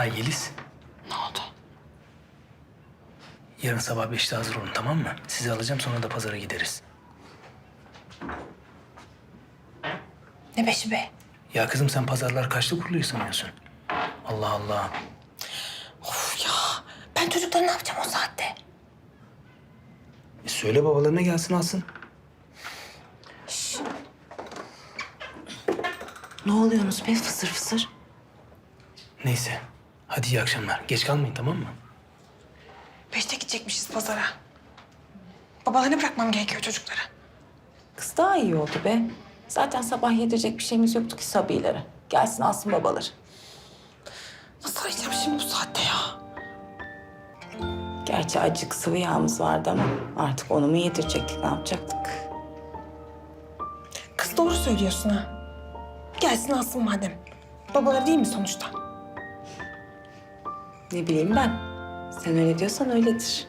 Ha Yeliz. Ne oldu? Yarın sabah beşte hazır olun tamam mı? Sizi alacağım sonra da pazara gideriz. Ne beşi be? Ya kızım sen pazarlar kaçta kuruluyor sanıyorsun? Allah Allah. Of ya. Ben çocuklara ne yapacağım o saatte? E söyle babalarına gelsin alsın. Ne oluyorsunuz be fısır fısır? Neyse. Hadi iyi akşamlar. Geç kalmayın tamam mı? Beşte gidecekmişiz pazara. Babalarına bırakmam gerekiyor çocukları. Kız daha iyi oldu be. Zaten sabah yedirecek bir şeyimiz yoktu ki Sabi'lere. Gelsin alsın babaları. Nasıl arayacağım şimdi bu saatte ya? Gerçi acık sıvı yağımız vardı ama artık onu mu yedirecektik, ne yapacaktık? Kız doğru söylüyorsun ha. Gelsin alsın madem. Babaları değil mi sonuçta? Ne bileyim ben. Sen öyle diyorsan öyledir.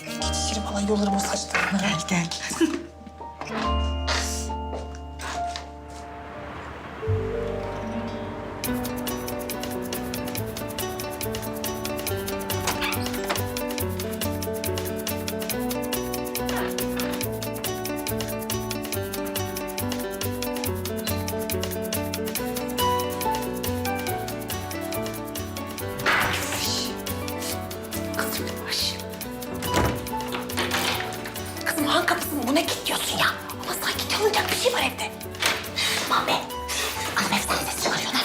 Geç içeri vallahi yolarım o saçlarını. Gel gel. Kızım yavaş. Kızım han kapısını bu ne kilitliyorsun ya? Ama sanki çalınacak bir şey var evde. Be. Kızım efsane ses çıkarıyor lan.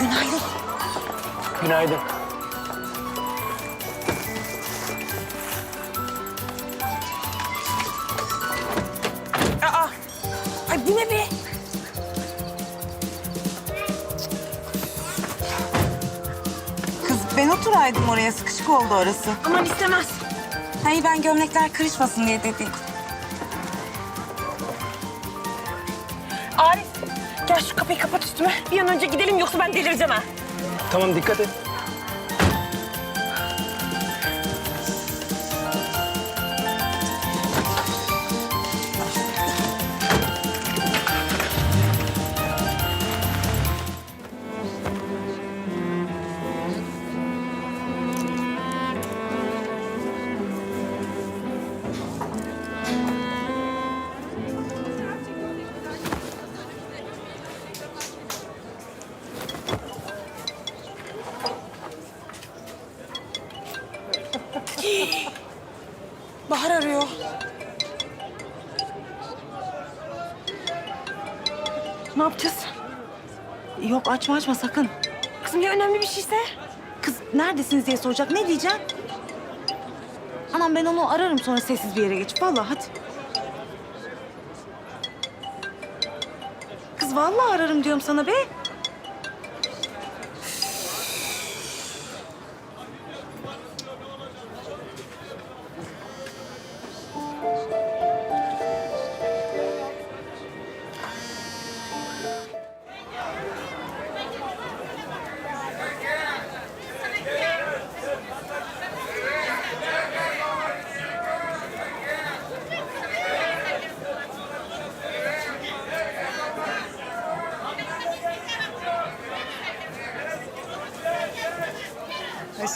Günaydın. Günaydın. Ben oturaydım oraya sıkışık oldu orası. Aman istemez. Hayır ben gömlekler kırışmasın diye dedim. Arif gel şu kapıyı kapat üstüme. Bir an önce gidelim yoksa ben delireceğim ha. Tamam dikkat et. Bahar arıyor. Ne yapacağız? Yok açma açma sakın. Kızım ya önemli bir şeyse? Kız neredesiniz diye soracak ne diyeceğim? Anam ben onu ararım sonra sessiz bir yere geçip vallahi hadi. Kız vallahi ararım diyorum sana be.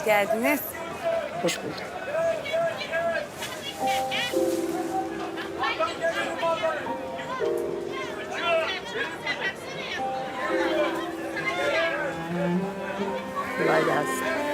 Hoş geldiniz. Hoş bulduk. Kolay gelsin.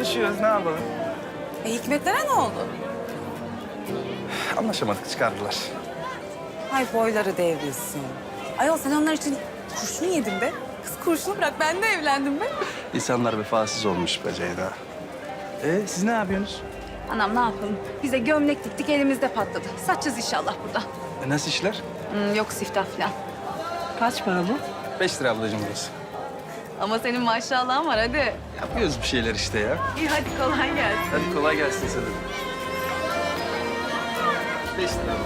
Çalışıyoruz ne yapalım? E Hikmetlere ne oldu? Anlaşamadık çıkardılar. Ay boyları devrilsin. Ayol sen onlar için kurşun yedin be. Kız kurşunu bırak ben de evlendim be. İnsanlar vefasız olmuş be Ceyda. Ee, siz ne yapıyorsunuz? Anam ne yapalım? Bize gömlek diktik elimizde patladı. Satacağız inşallah burada. E, nasıl işler? Hmm, yok siftah falan. Kaç para bu? Beş lira ablacığım burası. Ama senin maşallahın var hadi. Yapıyoruz bir şeyler işte ya. İyi hadi kolay gelsin. Hadi kolay gelsin sana. Beş lira.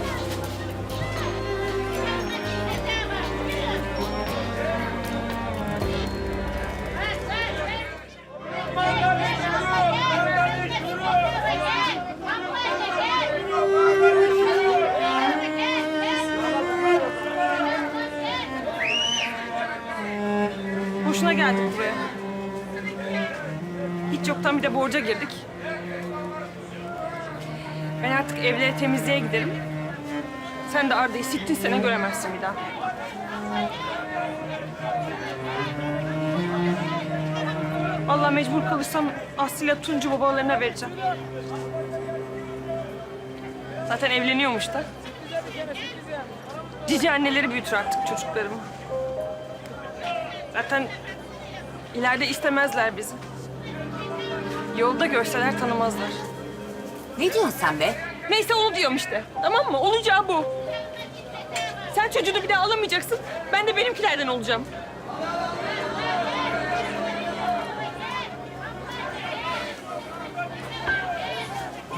Boşuna geldik buraya. Hiç yoktan bir de borca girdik. Ben artık evlere temizliğe giderim. Sen de Arda'yı sittin sene göremezsin bir daha. Vallahi mecbur kalırsam Aslı'yla Tuncu babalarına vereceğim. Zaten evleniyormuş da. Cici anneleri büyütür artık çocuklarımı. Zaten ileride istemezler bizi. Yolda görseler tanımazlar. Ne diyorsun sen be? Neyse onu diyorum işte. Tamam mı? Olacağı bu. Sen çocuğunu bir daha alamayacaksın. Ben de benimkilerden olacağım.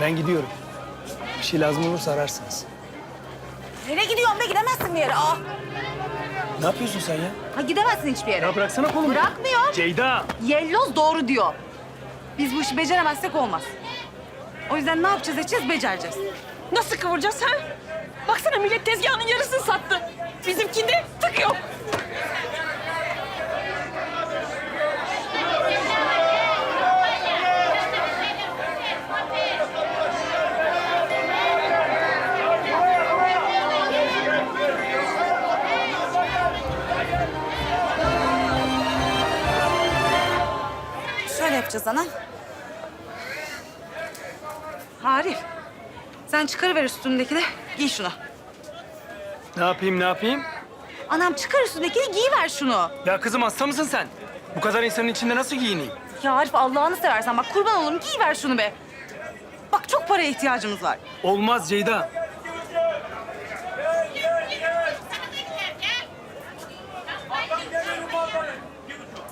Ben gidiyorum. Bir şey lazım olursa ararsınız. Nereye gidiyorsun be? Gidemezsin bir yere. Aa. Ne yapıyorsun sen ya? Ha gidemezsin hiçbir yere. Ya bıraksana kolumu. Bırakmıyor. Ceyda! Yelloz doğru diyor. Biz bu işi beceremezsek olmaz. O yüzden ne yapacağız edeceğiz becereceğiz. Nasıl kıvıracağız ha? Baksana millet tezgahının yarısını sattı. Bizimkinde tık yok. Yapacağız anam. Arif. Sen çıkarıver üstündekini, giy şunu. Ne yapayım ne yapayım? Anam çıkar üstündekini, giyiver şunu. Ya kızım hasta mısın sen? Bu kadar insanın içinde nasıl giyineyim? Ya Arif Allah'ını seversen bak kurban olurum giyiver şunu be. Bak çok paraya ihtiyacımız var. Olmaz Ceyda.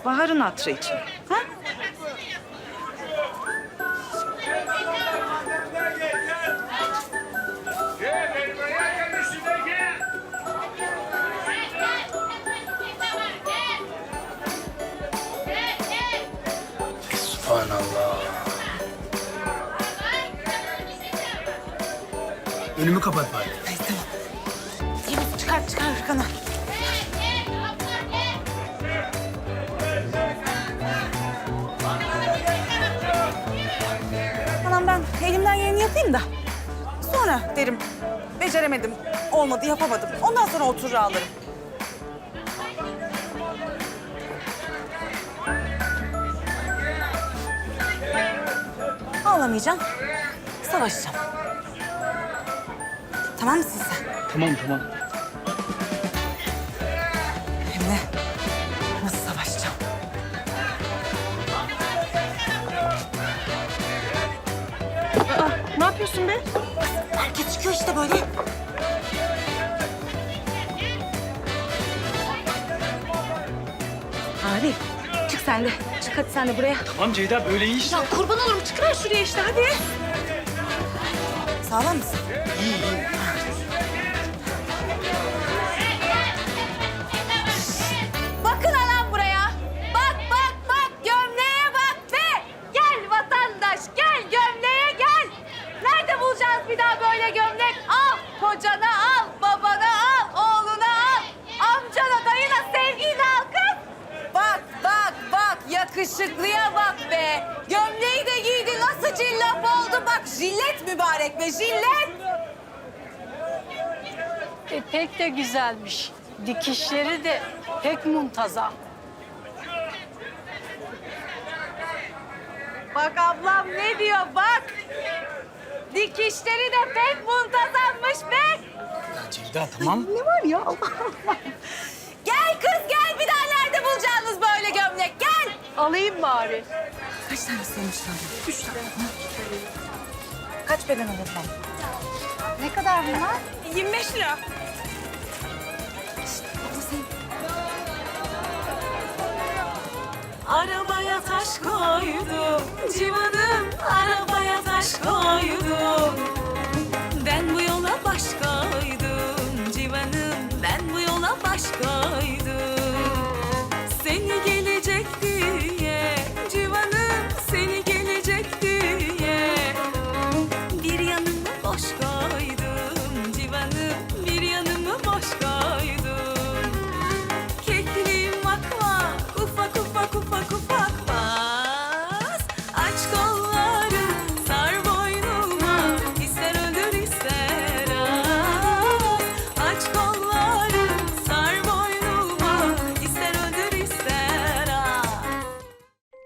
Bahar'ın hatırı için. Önümü kapat bari. Yunus çıkar çıkar hırkanı. Anam ben elimden geleni yapayım da. Sonra derim beceremedim, olmadı yapamadım. Ondan sonra oturur ağlarım. Ağlamayacağım, savaşacağım. Tamam mısın sen? Tamam tamam. Hem de nasıl savaşacağım? Aa, ne yapıyorsun be? Herkes çıkıyor işte böyle. Arif, çık sen de. Çık hadi sen de buraya. Tamam Ceyda böyle iyi işte. Ya kurban olurum çıkıver şuraya işte hadi. Sağlam mısın? İyi iyi. Kocana al, babana al, oğluna al. Amcana, dayına sevgiyle al kız. Bak bak bak yakışıklıya bak be. Gömleği de giydi nasıl cillop oldu bak jillet mübarek be jillet. E, pek de güzelmiş. Dikişleri de pek muntazam. Bak ablam ne diyor bak. Dikişleri de pek muntazammış be. Ceyda tamam. Gel kız gel bir daha nerede bulacaksınız böyle gömlek gel. Alayım bari. Kaç tane istemişler? Üç tane. Kaç beden alır ben? Ne kadar bunlar? 25 lira. Arabaya taş koydum civanım arabaya taş koydum Ben bu yola başkaydım civanım. Ben bu yola başkaydım